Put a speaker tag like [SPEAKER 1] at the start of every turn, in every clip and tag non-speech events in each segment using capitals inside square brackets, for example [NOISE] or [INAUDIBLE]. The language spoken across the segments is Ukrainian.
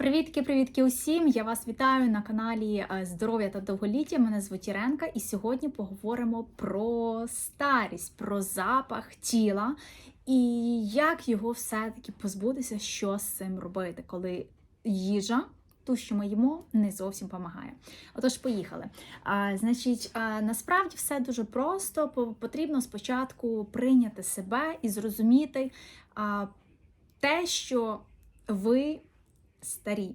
[SPEAKER 1] Привітки, привітки усім! Я вас вітаю на каналі е, Здоров'я та довголіття. Мене звуть Іренка, і сьогодні поговоримо про старість, про запах тіла і як його все-таки позбутися, що з цим робити, коли їжа. Ту, що ми їмо, не зовсім допомагає. Отож, поїхали. А, Значить, а, насправді все дуже просто. Потрібно спочатку прийняти себе і зрозуміти а, те, що ви старі.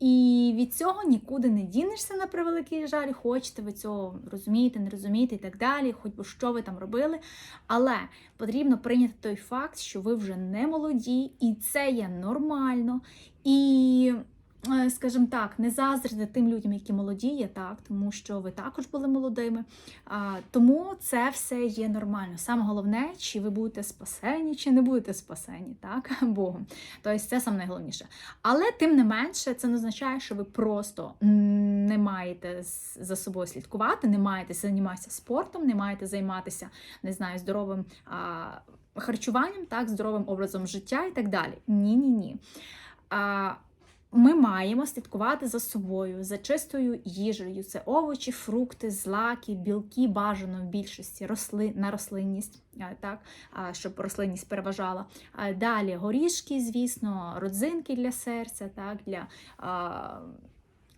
[SPEAKER 1] І від цього нікуди не дінешся на превеликий жаль, хочете ви цього розумієте, не розумієте і так далі, хоч би що ви там робили. Але потрібно прийняти той факт, що ви вже не молоді, і це є нормально. І, скажімо так, не заздрити тим людям, які молоді є, так, тому що ви також були молодими. А, тому це все є нормально. Саме головне, чи ви будете спасені, чи не будете спасені, так, [LAUGHS] Богом. Тобто це саме найголовніше. Але тим не менше, це не означає, що ви просто не маєте за собою слідкувати, не маєте займатися спортом, не маєте займатися, не знаю, здоровим а, харчуванням, так, здоровим образом життя і так далі. Ні, ні, ні. А, ми маємо слідкувати за собою, за чистою їжею. Це овочі, фрукти, злаки, білки бажано в більшості росли, на рослинність, так, щоб рослинність переважала. Далі горішки, звісно, родзинки для серця, так, для а,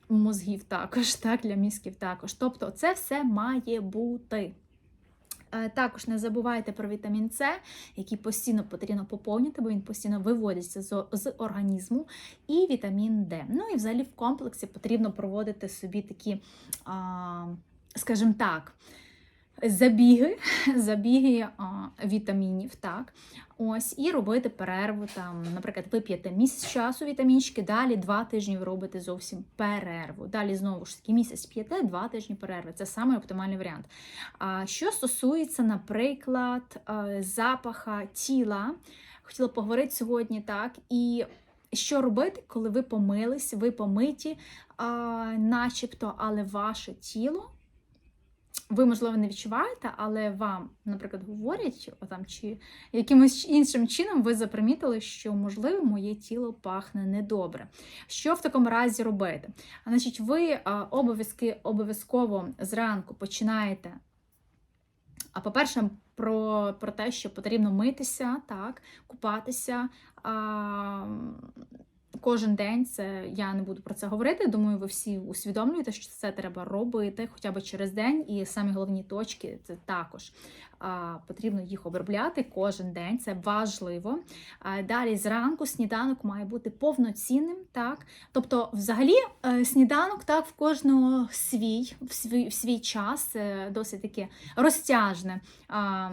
[SPEAKER 1] мозгів також, [LAUGHS] так, для мізків також. Тобто це все має бути. Е, Також не забувайте про вітамін С, який постійно потрібно поповнити, бо він постійно виводиться з, з організму, і вітамін Д. Ну і взагалі в комплексі потрібно проводити собі такі, скажімо так, забіги, [LAUGHS] забіги а, вітамінів, так. Ось, і робити перерву. Там, наприклад, ви п'єте місяць часу вітамінчики, далі два тижні ви робите зовсім перерву. Далі знову ж таки місяць п'єте, два тижні перерви. Це саме оптимальний варіант. А що стосується, наприклад, е, запаха тіла, хотіла поговорити сьогодні, так, і що робити, коли ви помились, ви помиті, а, начебто, але ваше тіло. Ви, можливо, не відчуваєте, але вам, наприклад, говорять отам, чи якимось іншим чином ви запримітили, що, можливо, моє тіло пахне недобре. Що в такому разі робити? Значить, ви обов'язки обов'язково зранку починаєте. А по-перше, про, про те, що потрібно митися, так, купатися. А, Кожен день це я не буду про це говорити. Думаю, ви всі усвідомлюєте, що це треба робити хоча б через день, і самі головні точки це також а, потрібно їх обробляти кожен день. Це важливо. А, далі зранку сніданок має бути повноцінним, так. Тобто, взагалі, е, сніданок так в кожного свій в свій, в свій час досить таке розтяжне. А,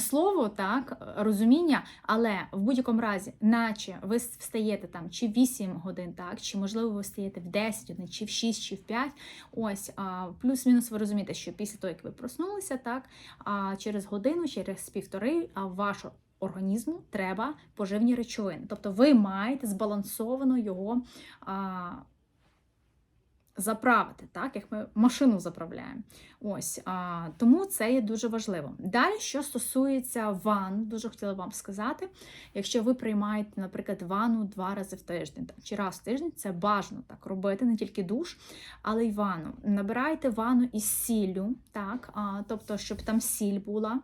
[SPEAKER 1] Слово, так, розуміння, але в будь-якому разі, наче ви встаєте там чи 8 годин, так, чи можливо ви встаєте в 10 годин, чи в 6, чи в 5. Ось плюс-мінус ви розумієте, що після того, як ви проснулися, так, а через годину, через півтори, вашу організму треба поживні речовини. Тобто ви маєте збалансовано його. А, Заправити, так, як ми машину заправляємо. Ось, а, Тому це є дуже важливо. Далі, що стосується ванн, дуже хотіла вам сказати, якщо ви приймаєте, наприклад, ванну два рази в тиждень так, чи раз в тиждень, це бажано так робити, не тільки душ, але й ванну. Набирайте ванну із сіллю, так, а, тобто, щоб там сіль була.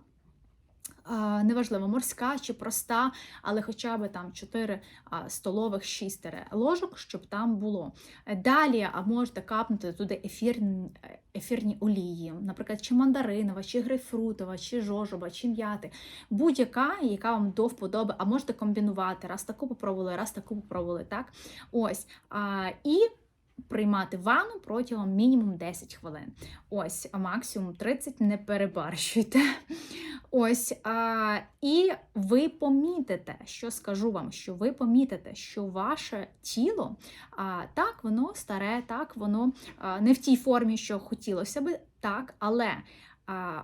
[SPEAKER 1] Неважливо, морська чи проста, але хоча б там 4 а, столових 6 ложок, щоб там було. Е, Далі можете капнути туди ефірні, ефірні олії, наприклад, чи мандаринова, чи грейпфрутова, чи жожоба, чи м'яти. Будь-яка, яка вам до вподоби, а можете комбінувати. Раз таку попробували, раз таку попробували. так? Ось. І приймати ванну протягом мінімум 10 хвилин. Ось, максимум 30, не перебарщуйте. Ось, а, і ви помітите, що скажу вам, що ви помітите, що ваше тіло а, так, воно старе, так, воно а, не в тій формі, що хотілося би, так, але а,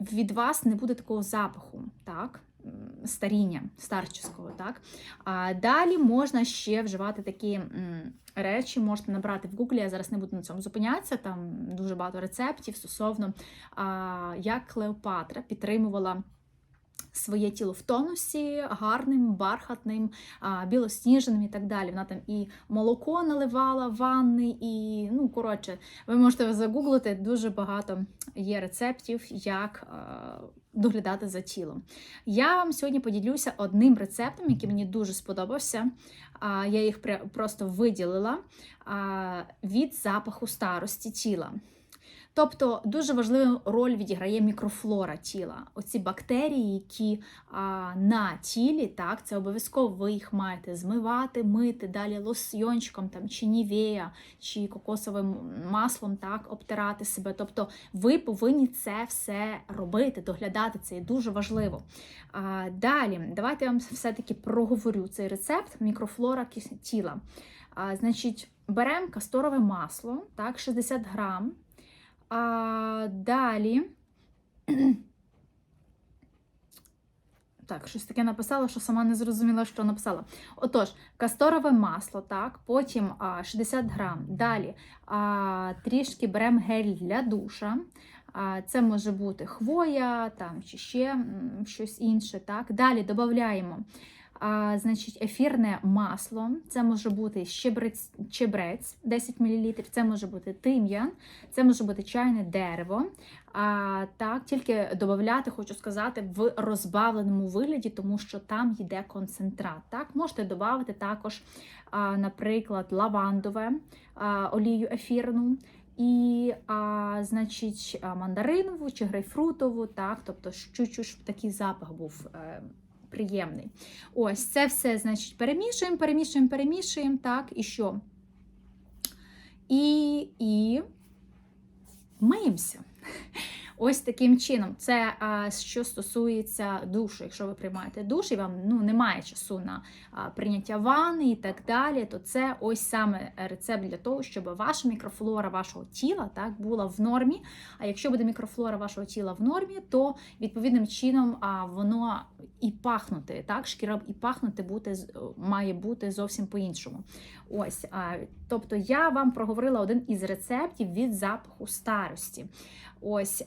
[SPEAKER 1] від вас не буде такого запаху, так. Старіння старческого, так. А далі можна ще вживати такі речі, можете набрати в Гуглі, я зараз не буду на цьому зупинятися, там дуже багато рецептів стосовно як Клеопатра підтримувала своє тіло в тонусі, гарним, бархатним, білосніжним і так далі. Вона там і молоко наливала в ванни, і ну коротше, ви можете загуглити дуже багато є рецептів, як доглядати за тілом. Я вам сьогодні поділюся одним рецептом, який мені дуже сподобався. Я їх просто виділила від запаху старості тіла. Тобто дуже важливу роль відіграє мікрофлора тіла. Оці бактерії, які а, на тілі, так, це обов'язково ви їх маєте змивати, мити, далі лосьйончиком там, чи нівея, чи кокосовим маслом так, обтирати себе. Тобто ви повинні це все робити, доглядати це є дуже важливо. А, далі, давайте я вам все-таки проговорю цей рецепт мікрофлора тіла. А, значить, беремо касторове масло, так, 60 грам. А, далі. Так, щось таке написала, що сама не зрозуміла, що написала. Отож, касторове масло, так, потім а, 60 грам. Далі а, трішки беремо гель для душа. А, це може бути хвоя там, чи ще щось інше. Так. Далі додаємо а, значить, ефірне масло. Це може бути щебрець, чебрець 10 мл, це може бути тим'ян, це може бути чайне дерево. А, так, тільки додати, хочу сказати, в розбавленому вигляді, тому що там йде концентрат. Так, можете додати також, а, наприклад, лавандове а, олію ефірну. І, а, значить, мандаринову чи грейпфрутову, так, тобто чуть-чуть такий запах був е, приємний. Ось це все, значить, перемішуємо, перемішуємо, перемішуємо, так, і що? І, і миємося. Ось таким чином, це що стосується душу. Якщо ви приймаєте душ і вам ну, немає часу на прийняття ванни і так далі, то це ось саме рецепт для того, щоб ваша мікрофлора вашого тіла так, була в нормі. А якщо буде мікрофлора вашого тіла в нормі, то відповідним чином воно і пахнути, так, шкіра і пахнути бути, має бути зовсім по-іншому. Ось, тобто я вам проговорила один із рецептів від запаху старості. Ось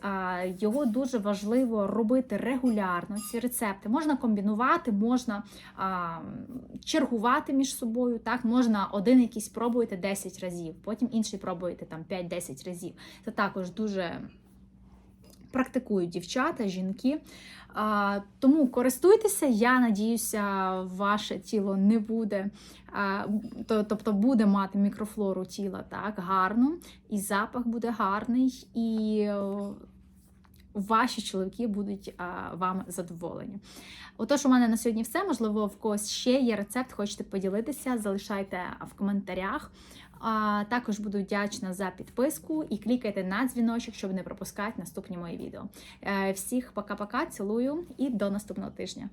[SPEAKER 1] його дуже важливо робити регулярно. Ці рецепти можна комбінувати, можна чергувати між собою. Так, можна один якийсь пробуєте 10 разів, потім інший пробуєте там 5-10 разів. Це також дуже практикують дівчата, жінки. А, тому користуйтеся, я надіюся, ваше тіло не буде, а, то, тобто буде мати мікрофлору тіла так гарно, і запах буде гарний, і е, ваші чоловіки будуть а, вам задоволені. Отож, у мене на сьогодні все. Можливо, в когось ще є рецепт, хочете поділитися, залишайте в коментарях. А, також буду вдячна за підписку і клікайте на дзвіночок, щоб не пропускати наступні мої відео. Е, Всіх пока-пока, цілую і до наступного тижня.